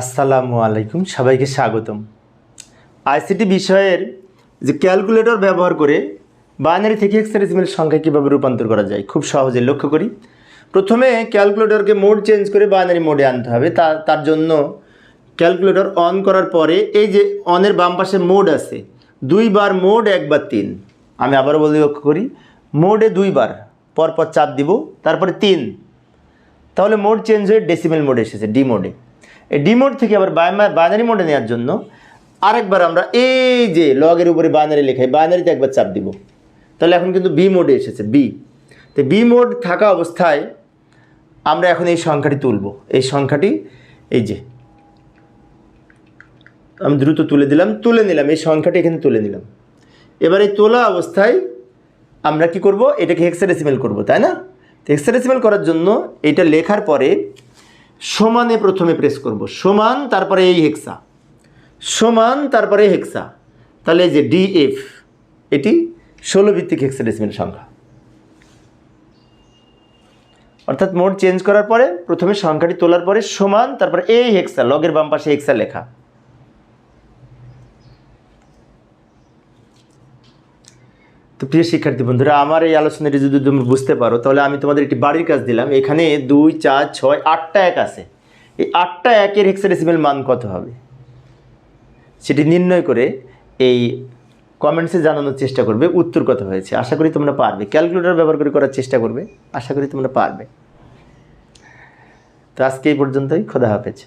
আসসালামু আলাইকুম, সবাইকে স্বাগতম। আইসিটি বিষয়ের যে ক্যালকুলেটর ব্যবহার করে বাইনারি থেকে হেক্সাডেসিমেল সংখ্যা কীভাবে রূপান্তর করা যায়, খুব সহজে লক্ষ্য করি। প্রথমে ক্যালকুলেটরকে মোড চেঞ্জ করে বাইনারি মোডে আনতে হবে। তা, তার জন্য ক্যালকুলেটর অন করার পরে এই যে অনের বাম পাশে মোড আছে, দুইবার মোড একবার তিন, আমি আবারও বলি লক্ষ্য করি, মোডে দুইবার, পরপর চাপ দিব, তারপরে তিন। তাহলে মোড চেঞ্জ হয়ে ডেসিমেল মোডে এসেছে ডি মোডে ডি মোড থেকে আবার বাইনারি মোডে নেওয়ার জন্য আরেকবার আমরা এই যে লগের উপরে বাইনারি লেখাই বাইনারিতে একবার চাপ দিব। তাহলে এখন কিন্তু বি মোডে এসেছে বি তো বি মোড থাকা অবস্থায় আমরা এখন এই সংখ্যাটি তুলব। এই সংখ্যাটি এই যে, আমি দ্রুত তুলে দিলাম, তুলে নিলাম, এই সংখ্যাটি এখানে তুলে নিলাম। এবার এই তোলা অবস্থায় আমরা কি করব? এটাকে হেক্সাডেসিমেল করব, তাই না? তো হেক্সাডেসিমেল করার জন্য এটা লেখার পরে সমানে প্রথমে প্রেস করব। সমান, তারপরে এই হেক্সা। সমান, তারপরে হেক্সা। তাহলে যে ডিএফ এটি ষোলো ভিত্তিক হেক্সাডেসিমেল সংখ্যা। অর্থাৎ মোড চেঞ্জ করার পরে প্রথমে সংখ্যাটি তোলার পরে সমান, তারপরে এই হেক্সা লগের বাম পাশে হেক্সা লেখা। তো প্রিয় শিক্ষার্থী বন্ধুরা, আমার এই আলোচনাটি যদি তুমি বুঝতে পারো, তাহলে আমি তোমাদের একটি বাড়ির কাজ দিলাম। এখানে দুই, চার, ছয়, আটটা এক আছে। এই আটটা একের হেক্সাডেসিমেল মান কত হবে? সেটি নির্ণয় করে এই কমেন্টসে জানানোর চেষ্টা করবে, উত্তর কত হয়েছে। আশা করি তোমরা পারবে। ক্যালকুলেটর ব্যবহার করে করার চেষ্টা করবে। আশা করি তোমরা পারবে। তো আজকে এই পর্যন্তই। খোদা হাফেজ।